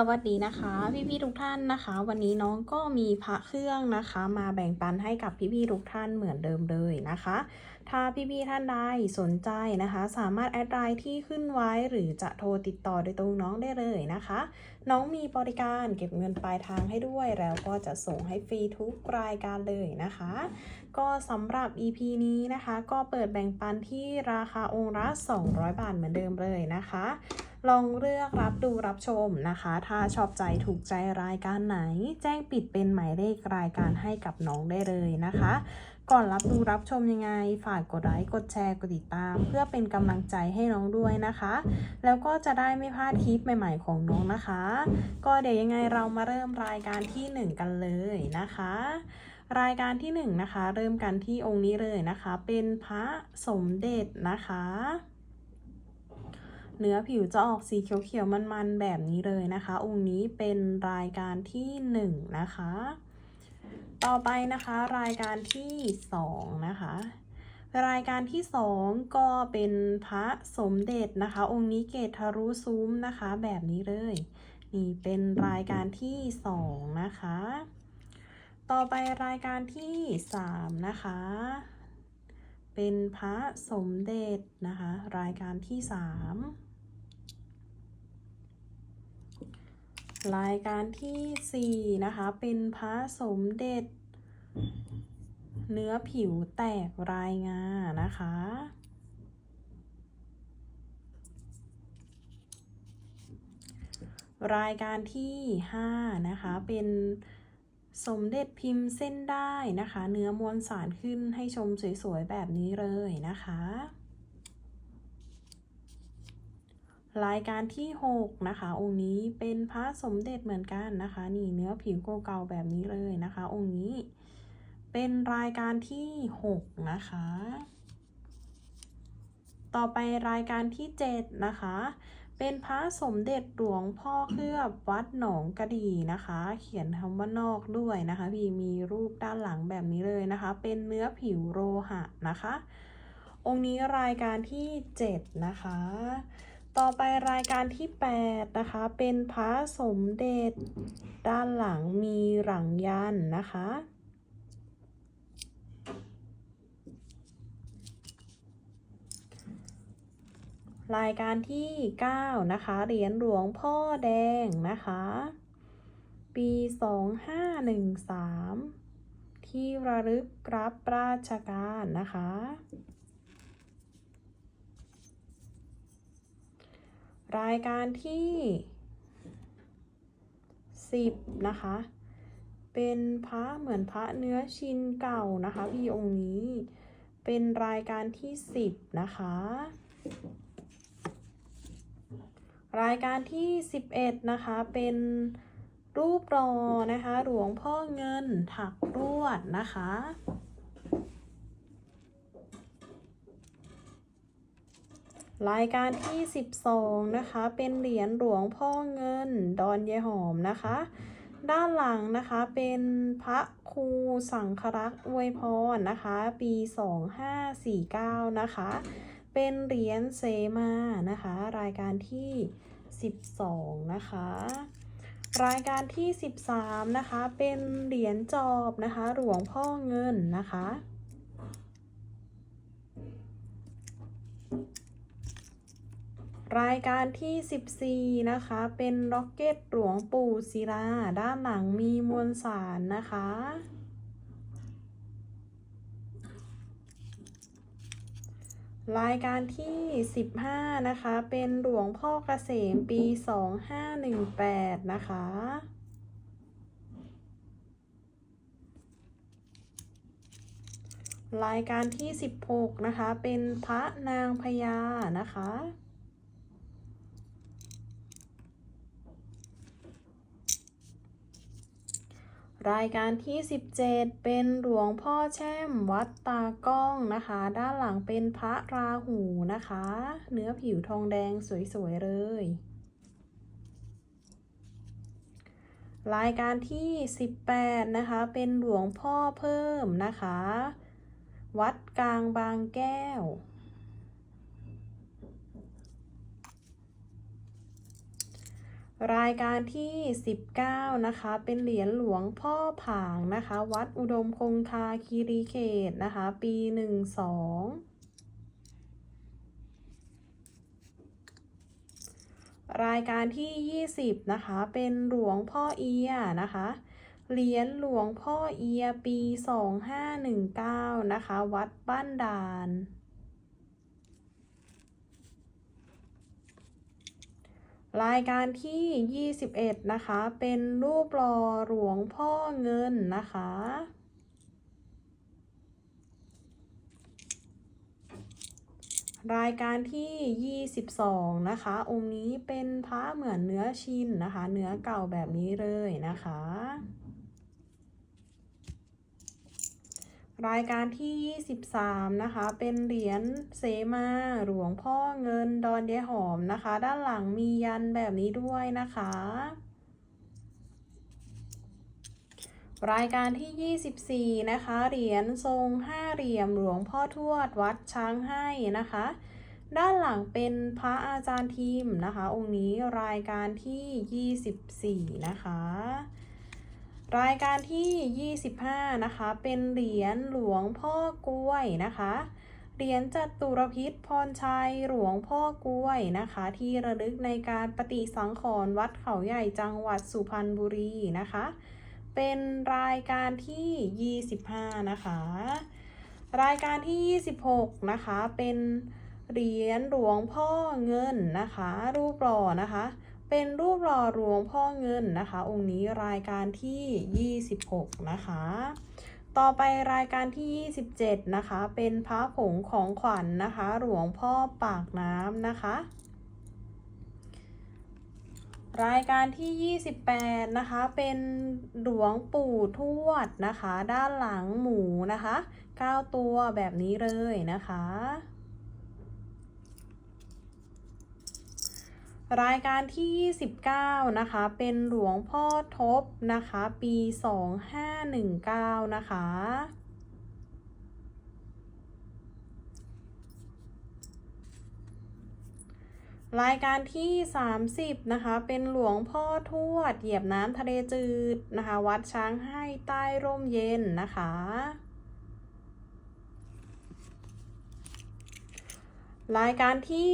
สวัสดีนะคะ พี่ๆทุกท่านนะคะ วันนี้น้องก็มีพระเครื่องนะคะ มาแบ่งปันให้กับพี่ๆทุกท่านเหมือนเดิมเลยนะคะ ถ้าพี่ๆท่านใดสนใจนะคะ สามารถแอดไลน์ที่ขึ้นไว้หรือจะโทรติดต่อโดยตรงน้องได้เลยนะคะ น้องมีบริการเก็บเงินปลายทางให้ด้วย แล้วก็จะส่งให้ฟรีทุกรายการเลยนะคะ ก็สำหรับ EP นี้นะคะ ก็เปิดแบ่งปันที่ราคาองค์ละ200 บาทเหมือนเดิมเลยนะคะ ลองเลือกรับดูรับชมนะคะ ถ้าชอบใจถูกใจรายการไหน แจ้งปิดเป็นหมายเลขรายการให้กับน้องได้เลยนะคะ ก่อนรับดูรับชมยังไง ฝากกดไลค์กดแชร์กดติดตาม เพื่อเป็นกำลังใจให้น้องด้วยนะคะ แล้วก็จะได้ไม่พลาดคลิปใหม่ ๆ ของน้องนะคะ ก็เดี๋ยวยังไงเรามาเริ่มรายการที่ 1 กันเลยนะคะรายการที่1นะคะ เริ่มกันที่องค์นี้เลยนะคะ เป็นพระสมเด็จนะคะ เนื้อผิวจะออกสีเขียวๆมันๆแบบนี้เลยนะคะ องค์นี้เป็นรายการที่1นะคะ ต่อไปนะคะรายการที่2นะคะรายการที่ 2 ก็เป็นพระสมเด็จนะคะ องค์นี้เกตทะลุซุ้มนะคะ แบบนี้เลย นี่เป็นรายการที่ 2 นะคะ ต่อไปรายการที่ 3 นะคะ เป็นพระสมเด็จนะคะ รายการที่ 3 รายการที่ 4 นะคะ เป็นพระสมเด็จ เนื้อผิวแตกรายงานะคะ รายการที่ 5 นะคะ เป็นสมเด็จพิมพ์เส้นได้นะคะ เนื้อมวลสารขึ้นให้ชมสวยๆ แบบนี้เลยนะคะ รายการที่ 6 นะคะ องค์นี้เป็นพระสมเด็จเหมือนกันนะคะ นี่เนื้อผิวเก่าๆแบบนี้เลยนะคะ องค์นี้ เป็นรายการที่ 6 นะคะ ต่อไปรายการที่ 7 นะคะ เป็นพระสมเด็จหลวงพ่อเคลือบวัดหนองกระดีนะคะ เขียนคำว่านอกด้วยนะคะ พี่มีรูปด้านหลังแบบนี้เลยนะคะ เป็นเนื้อผิวโลหะนะคะ องค์นี้รายการที่ 7 นะคะ ต่อไปรายการที่ 8 นะคะ เป็นพระสมเด็จ ด้านหลังมีหลังยันนะคะ รายการที่ 9 นะคะ เหรียญหลวงพ่อแดงนะคะ ปี 2513 ที่ระลึกรับราชการนะคะ รายการที่ 10 นะคะ เป็นพระเหมือนพระเนื้อชินเก่านะคะพี่องค์นี้ เป็นรายการที่ 10 นะคะ รายการที่ 11 นะคะ เป็นรูปรอนะคะ หลวงพ่อเงินถักรวดนะคะ รายการที่ 12 นะคะ เป็นเหรียญหลวงพ่อเงิน ดอนยายหอมนะคะ ด้านหลังนะคะเป็นพระครูสังครักษ์อวยพรนะคะ ปี 2549 นะคะ เป็นเหรียญเสมานะคะ รายการที่ 12 นะคะ รายการที่ 13 นะคะ เป็นเหรียญจอบนะคะ หลวงพ่อเงินนะคะ รายการที่ 14 นะคะ เป็นร็อกเก็ตหลวงปู่ศิลา ด้านหลังมีมวลสารนะคะ รายการที่ 15 นะคะ เป็นหลวงพ่อเกษมปี 2518 นะคะรายการที่ 16 นะคะ เป็นพระนางพญานะคะ รายการที่ 17 เป็นหลวงพ่อแช่มวัดตากล้องนะคะ ด้านหลังเป็นพระราหูนะคะ เนื้อผิวทองแดงสวยๆเลย รายการที่ 18 นะคะ เป็นหลวงพ่อเพิ่มนะคะ วัดกลางบางแก้ว รายการที่ 19 นะคะ เป็นเหรียญหลวงพ่อผางนะคะ วัดอุดมคงคาคีรีเขตนะคะ ปี 12 รายการที่ 20 นะคะ เป็นหลวงพ่อเอียนะคะ เหรียญหลวงพ่อเอียปี 2519 นะคะ วัดบ้านด่าน รายการที่ 21 นะคะ เป็นรูปหล่อหลวงพ่อเงินนะคะ รายการที่ 22 นะคะ องค์นี้เป็นพระเหมือนเนื้อชินนะคะ เนื้อเก่าแบบนี้เลยนะคะ รายการที่ 23 นะคะ เป็นเหรียญเสมาหลวงพ่อเงินดอนเยหอมนะคะ ด้านหลังมียันแบบนี้ด้วยนะคะ รายการที่ 24 นะคะ เหรียญทรงห้าเหลี่ยมหลวงพ่อทวดวัดช้างให้นะคะ ด้านหลังเป็นพระอาจารย์ทีมนะคะ องค์นี้รายการที่ 24 นะคะ รายการที่ 25 นะคะ เป็นเหรียญหลวงพ่อกล้วยนะคะ เหรียญจตุรพิษพรชัยหลวงพ่อกล้วยนะคะ ที่ระลึกในการปฏิสังขรณ์วัดเขาใหญ่จังหวัดสุพรรณบุรีนะคะ เป็นรายการที่ 25 นะคะ รายการที่ 26 นะคะ เป็นเหรียญหลวงพ่อเงินนะคะ รูปหล่อนะคะ เป็นรูปหล่อหลวงพ่อเงินนะคะ องค์นี้รายการที่ 26 นะคะ ต่อไปรายการที่ 27 นะคะ เป็นพระผงของขวัญนนะคะ หลวงพ่อปากน้ำนะคะ รายการที่ 28 นะคะ เป็นหลวงปู่ทวดนะคะ ด้านหลังหมูนะคะ 9 ตัวแบบนี้เลยนะคะ รายการที่ 29 นะคะ เป็นหลวงพ่อทบนะคะ ปี 2519 นะคะ รายการที่ 30 นะคะ เป็นหลวงพ่อทวด เหยียบน้ำทะเลจืดนะคะ วัดช้างให้ใต้ร่มเย็นนะคะ รายการที่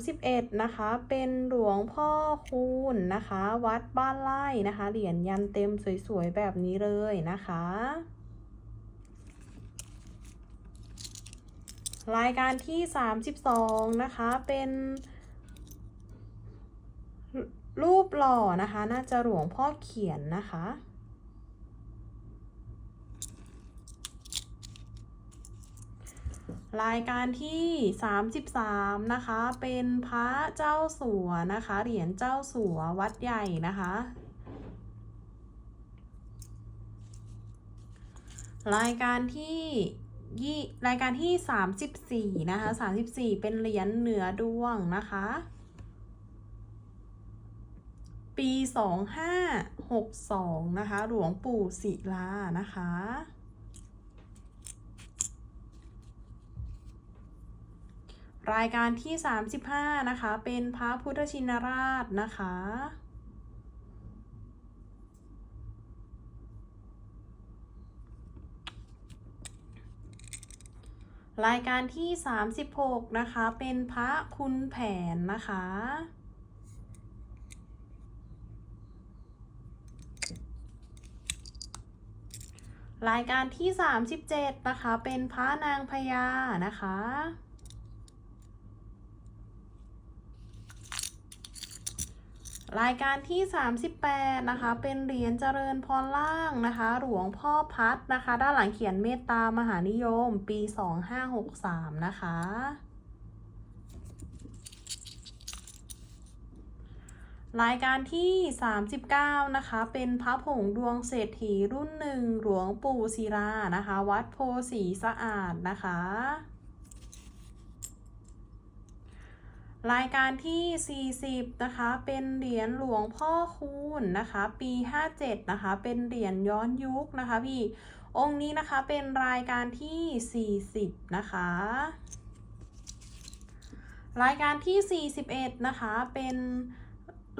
31 นะคะ เป็นหลวงพ่อคูณนะคะ วัดบ้านไร่นะคะ เหรียญยันเต็มสวยๆ แบบนี้เลยนะคะ รายการที่ 32 นะคะ เป็นรูปหล่อนะคะ น่าจะหลวงพ่อเขียนนะคะ รายการที่ 33 นะคะ เป็นพระเจ้าสัวนะคะ เหรียญเจ้าสัววัดใหญ่นะคะ รายการที่ยี่รายการที่ 34 นะคะ 34 เป็นเหรียญเหนือดวงนะคะ ปี 2562 นะคะ หลวงปู่ศิลานะคะ รายการที่ 35 นะคะ เป็นพระพุทธชินราชนะคะ รายการที่ 36 นะคะ เป็นพระคุณแผนนะคะรายการที่ 37 นะคะ เป็นพระนางพญานะคะ รายการที่ 38 นะคะ เป็นเหรียญเจริญพรล่างนะคะ หลวงพ่อพัดนะคะ ด้านหลังเขียนเมตตามหานิยม ปี 2563 นะคะ รายการที่ 39 นะคะ เป็นพระผงดวงเศรษฐีรุ่นหนึ่งหลวงปู่ศิลานะคะ วัดโพสีสะอาดนะคะ รายการที่ 40 นะคะ เป็นเหรียญหลวงพ่อคูณนะคะ ปี 57 นะคะ เป็นเหรียญย้อนยุคนะคะพี่ องค์นี้นะคะเป็นรายการที่ 40 นะคะ รายการที่ 41 นะคะ เป็น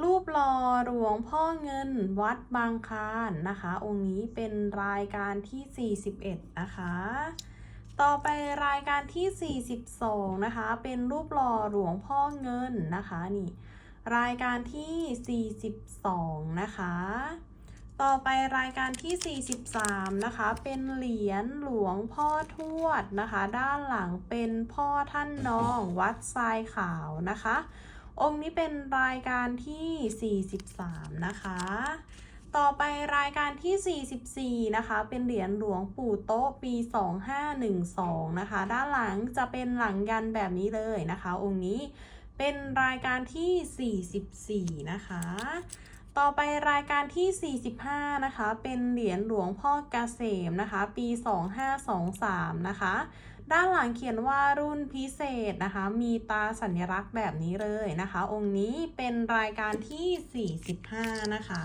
รูปหล่อหลวงพ่อเงินวัดบางคานนะคะ องค์นี้เป็นรายการที่ 41 นะคะ ต่อไปรายการที่ 42 นะคะ เป็นรูปหล่อหลวงพ่อเงินนะคะนี่ รายการที่ 42 นะคะ ต่อไปรายการที่ 43 นะคะ เป็นเหรียญหลวงพ่อทวดนะคะ ด้านหลังเป็นพ่อท่านน้องวัดทรายขาวนะคะ องค์นี้เป็นรายการที่ 43 นะคะ ต่อไปรายการที่ 44 นะคะ เป็นเหรียญหลวงปู่โต๊ะปี 2512 นะคะ ด้านหลังจะเป็นหลังยันแบบนี้เลยนะคะ องค์นี้เป็นรายการที่ 44 นะคะ ต่อไปรายการที่ 45 นะคะ เป็นเหรียญหลวงพ่อเกษมนะคะ ปี 2523 นะคะ ด้านหลังเขียนว่ารุ่นพิเศษนะคะ มีตาสัญลักษณ์แบบนี้เลยนะคะ องค์นี้เป็นรายการที่ 45 นะคะ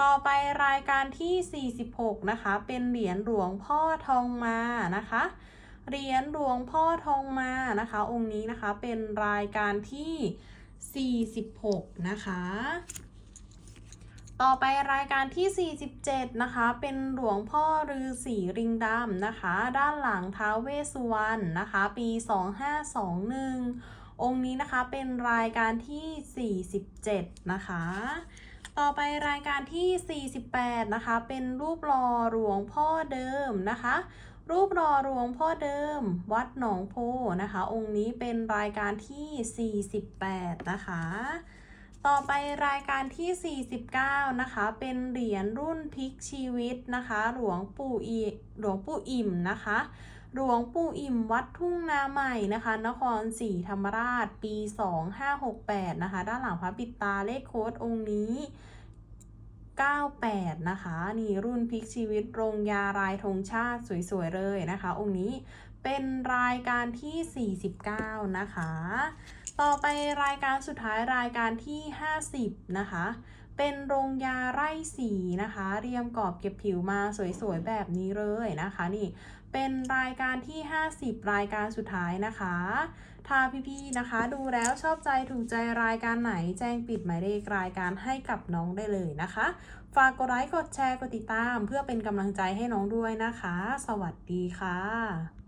ต่อไปรายการที่ 46 นะคะ เป็นเหรียญหลวงพ่อทองมานะคะ เหรียญหลวงพ่อทองมานะคะ องค์นี้นะคะเป็นรายการที่ 46 นะคะ ต่อไปรายการที่ 47 นะคะ เป็นหลวงพ่อฤาษีริงดำนะคะ ด้านหลังท้าวเวสสุวรรณนะคะ ปี 2521 องค์นี้นะคะเป็นรายการที่ 47 นะคะ ต่อไปรายการที่ 48 นะคะ เป็นรูปหล่อหลวงพ่อเดิมนะคะ รูปหล่อหลวงพ่อเดิม วัดหนองโพนะคะ องค์นี้เป็นรายการที่ 48 นะคะ ต่อไปรายการที่ 49 นะคะ เป็นเหรียญรุ่นพลิกชีวิตนะคะ หลวงปู่อีหลวงปู่อิ่มนะคะ หลวงปู่อิ่มวัดทุ่งนาใหม่นะคะ นครศรีธรรมราชปี 2568 นะคะ ด้านหลังพระปิดตาเลขโค้ดองค์นี้ 98 นะคะ นี่รุ่นพลิกชีวิตโรงยารายธงชาติสวยๆเลยนะคะ องค์นี้เป็นรายการที่ 49 นะคะ ต่อไปรายการสุดท้ายรายการที่ 50 นะคะ เป็นโรงยาไร่สีนะคะ เรียมกรอบเก็บผิวมาสวยๆแบบนี้เลยนะคะ นี่ เป็นรายการที่ 50 รายการสุดท้ายนะคะ ถ้าพี่ๆนะคะ ดูแล้วชอบใจถูกใจรายการไหนแจ้งปิดหมายเลขรายการให้กับน้องได้เลยนะคะ ฝากกดไลค์กดแชร์กดติดตาม เพื่อเป็นกำลังใจให้น้องด้วยนะคะ สวัสดีค่ะ